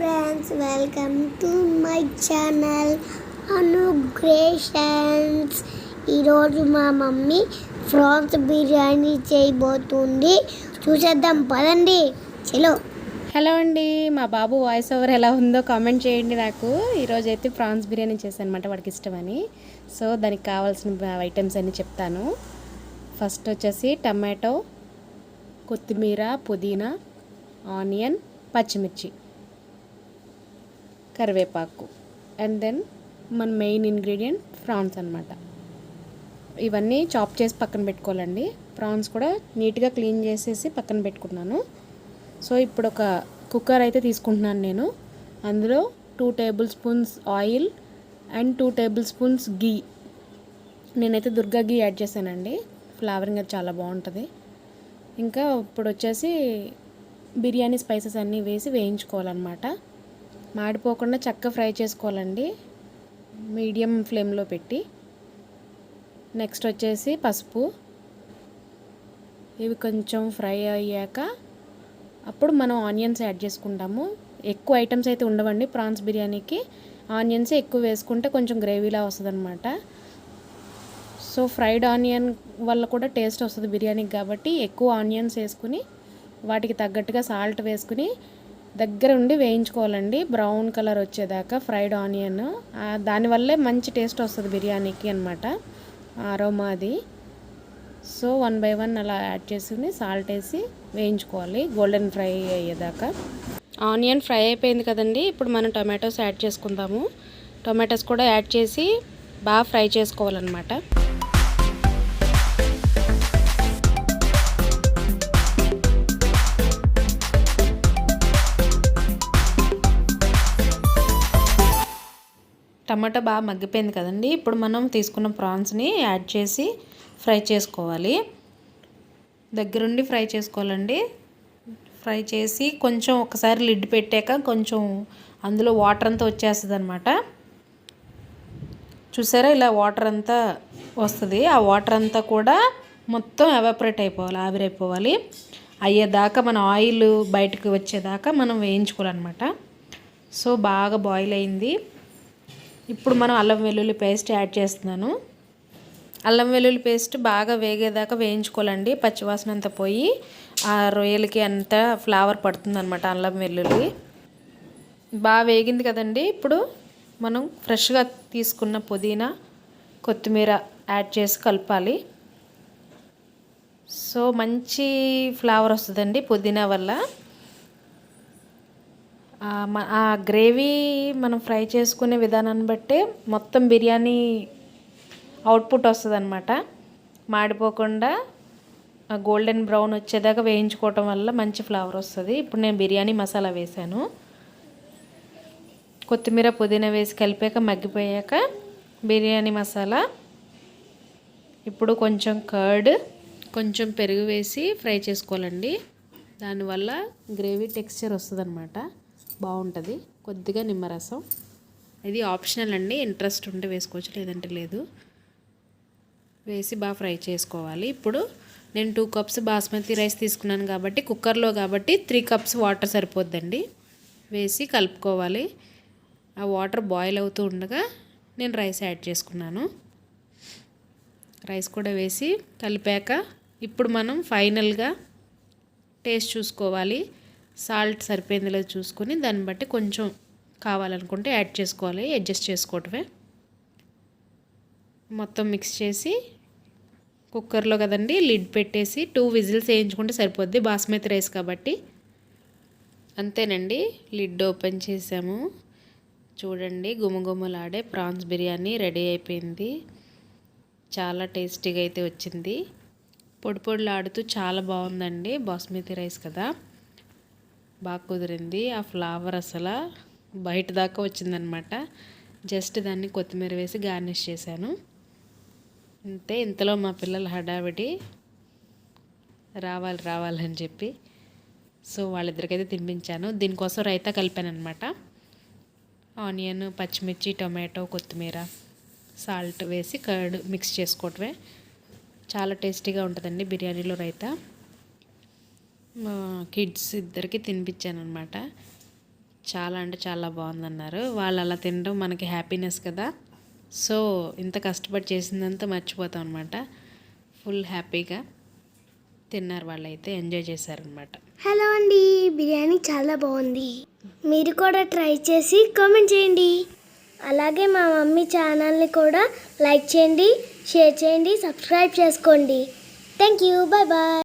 Friends welcome to my channel అనుగ్రేషన్స్ ఈరోజు మా mummy France biryani చేయబోతుంది. చూసేద్దాం పదండి. చలో. హలో అండి మా బాబు వాయిస్ ఓవర్ ఎలా ఉందో కామెంట్ చేయండి నాకు. ఈరోజు అయితే ప్రాన్స్ బిర్యానీ చేశాను అనమాట వాడికి ఇష్టమని. సో దానికి కావాల్సిన ఐటమ్స్ అన్నీ చెప్తాను. ఫస్ట్ వచ్చేసి టమాటో కొత్తిమీర పుదీనా ఆనియన్ పచ్చిమిర్చి. కరివేపాకు. అండ్ దెన్ మన మెయిన్ ఇంగ్రీడియంట్ ప్రాన్స్ అనమాట ఇవన్నీ చాప్ చేసి పక్కన పెట్టుకోవాలండి. ప్రాన్స్ కూడా నీట్గా క్లీన్ చేసేసి పక్కన పెట్టుకున్నాను. సో ఇప్పుడు ఒక కుక్కర్ అయితే తీసుకుంటున్నాను నేను. అందులో two tablespoons oil and two tablespoons ghee నేనైతే దుర్గా గీ యాడ్ చేశానండి. ఫ్లేవరింగ్ అది చాలా బాగుంటుంది. ఇంకా ఇప్పుడు వచ్చేసి బిర్యానీ స్పైసెస్ అన్నీ వేసి వేయించుకోవాలన్నమాట. మాడిపోకుండా చక్కగా ఫ్రై చేసుకోవాలండి. మీడియం ఫ్లేమ్లో పెట్టి. నెక్స్ట్ వచ్చేసి పసుపు. ఇవి కొంచెం ఫ్రై అయ్యాక అప్పుడు మనం ఆనియన్స్ యాడ్ చేసుకుంటాము. ఎక్కువ ఐటమ్స్ అయితే ఉండవండి ప్రాన్స్ బిర్యానీకి. ఆనియన్స్ ఎక్కువ వేసుకుంటే కొంచెం గ్రేవీలా వస్తుంది అనమాట సో ఫ్రైడ్ ఆనియన్ వల్ల కూడా టేస్ట్ వస్తుంది బిర్యానీకి కాబట్టి ఎక్కువ ఆనియన్స్ వేసుకుని వాటికి తగ్గట్టుగా సాల్ట్ వేసుకుని దగ్గర ఉండి వేయించుకోవాలండి. బ్రౌన్ కలర్ వచ్చేదాకా ఫ్రైడ్ ఆనియన్. దానివల్లే మంచి టేస్ట్ వస్తుంది బిర్యానీకి అనమాట అరోమా అది. సో వన్ బై వన్ అలా యాడ్ చేసుకుని సాల్ట్ వేసి వేయించుకోవాలి. గోల్డెన్ ఫ్రై అయ్యేదాకా. ఆనియన్ ఫ్రై అయిపోయింది కదండి. ఇప్పుడు మనం టొమాటోస్ యాడ్ చేసుకుందాము. టొమాటోస్ కూడా యాడ్ చేసి బాగా ఫ్రై చేసుకోవాలన్నమాట. టమాటా బాగా మగ్గిపోయింది కదండి. ఇప్పుడు మనం తీసుకున్న ప్రాన్స్ని యాడ్ చేసి ఫ్రై చేసుకోవాలి. దగ్గరుండి ఫ్రై చేసుకోవాలండి. ఫ్రై చేసి కొంచెం ఒకసారి లిడ్ పెట్టాక కొంచెం అందులో వాటర్ అంతా వచ్చేస్తుంది అనమాట చూసారా ఇలా వాటర్ అంతా వస్తుంది. ఆ వాటర్ అంతా కూడా మొత్తం ఎవాపరేట్ అయిపోవాలి ఆవిరైపోవాలి. అయ్యేదాకా మన ఆయిల్ బయటకు వచ్చేదాకా మనం వేయించుకోవాలన్నమాట. సో బాగా బాయిల్ అయింది. ఇప్పుడు మనం అల్లం వెల్లుల్లి పేస్ట్ యాడ్ చేస్తున్నాను. అల్లం వెల్లుల్లి పేస్ట్ బాగా వేగేదాకా వేయించుకోవాలండి. పచ్చివాసన అంతా పోయి ఆ రొయ్యలకి అంతా ఫ్లేవర్ పడుతుందనమాట అల్లం వెల్లుల్లి. బాగా వేగింది కదండి. ఇప్పుడు మనం ఫ్రెష్గా తీసుకున్న పుదీనా కొత్తిమీర యాడ్ చేసి కలపాలి. సో మంచి ఫ్లేవర్ వస్తుందండి పుదీనా వల్ల. ఆ గ్రేవీ మనం ఫ్రై చేసుకునే విధానాన్ని బట్టే మొత్తం బిర్యానీ అవుట్పుట్ వస్తుంది అనమాట మాడిపోకుండా గోల్డెన్ బ్రౌన్ వచ్చేదాకా వేయించుకోవటం వల్ల మంచి ఫ్లేవర్ వస్తుంది. ఇప్పుడు నేను బిర్యానీ మసాలా వేసాను కొత్తిమీర పుదీనా వేసి కలిపాక మగ్గిపోయాక బిర్యానీ మసాలా. ఇప్పుడు కొంచెం కర్డ్ కొంచెం పెరుగు వేసి ఫ్రై చేసుకోవాలండి. దానివల్ల గ్రేవీ టెక్స్చర్ వస్తుంది అనమాట బాగుంటుంది. కొద్దిగా నిమ్మరసం. ఇది ఆప్షనల్ అండి. ఇంట్రెస్ట్ ఉంటే వేసుకోవచ్చు లేదంటే లేదు. వేసి బాగా ఫ్రై చేసుకోవాలి. ఇప్పుడు నేను టూ కప్స్ బాస్మతి రైస్ తీసుకున్నాను కాబట్టి కుక్కర్లో కాబట్టి త్రీ కప్స్ వాటర్ సరిపోద్దండి. వేసి కలుపుకోవాలి. ఆ వాటర్ బాయిల్ అవుతూ ఉండగా నేను రైస్ యాడ్ చేసుకున్నాను. రైస్ కూడా వేసి కలిపాక ఇప్పుడు మనం ఫైనల్గా టేస్ట్ చూసుకోవాలి. సాల్ట్ సరిపోయింది లేదు చూసుకొని దాన్ని బట్టి కొంచెం కావాలనుకుంటే యాడ్ చేసుకోవాలి అడ్జస్ట్ చేసుకోవటమే. మొత్తం మిక్స్ చేసి కుక్కర్లో కదండి లిడ్ పెట్టేసి టూ విజిల్స్ వేయించుకుంటే సరిపోద్ది. బాస్మతి రైస్ కాబట్టి. అంతేనండి లిడ్ ఓపెన్ చేసాము. చూడండి గుమగుమలాడే ప్రాన్స్ బిర్యానీ రెడీ అయిపోయింది. చాలా టేస్టీగా అయితే వచ్చింది. పొడి పొడిలాడుతూ చాలా బాగుందండి బాస్మతి రైస్ కదా. బాగా కుదిరింది. ఆ ఫ్లవర్ అసలు బయట దాకా వచ్చిందనమాట. జస్ట్ దాన్ని కొత్తిమీర వేసి గార్నిష్ చేశాను. అంతే ఇంతలో మా పిల్లల హడావిడి రావాలి రావాలని చెప్పి. సో వాళ్ళిద్దరికైతే తినిపించాను. దీనికోసం రైతా కలిపాను అనమాట ఆనియన్ పచ్చిమిర్చి టొమాటో కొత్తిమీర సాల్ట్ వేసి కర్డ్ మిక్స్ చేసుకోవటమే. చాలా టేస్టీగా ఉంటుందండి బిర్యానీలో రైతా. మా కిడ్స్ ఇద్దరికి తినిపించాను అనమాట చాలా అంటే చాలా బాగుందన్నారు. వాళ్ళు అలా తినడం మనకి హ్యాపీనెస్ కదా. సో ఇంత కష్టపడి చేసిందంతా మర్చిపోతాం అనమాట ఫుల్ హ్యాపీగా తిన్నారు వాళ్ళైతే ఎంజాయ్ చేశారనమాట హలో అండి బిర్యానీ చాలా బాగుంది. మీరు కూడా ట్రై చేసి కామెంట్ చేయండి. అలాగే మా మమ్మీ ఛానల్ని కూడా లైక్ చేయండి షేర్ చేయండి సబ్స్క్రైబ్ చేసుకోండి. Thank you bye bye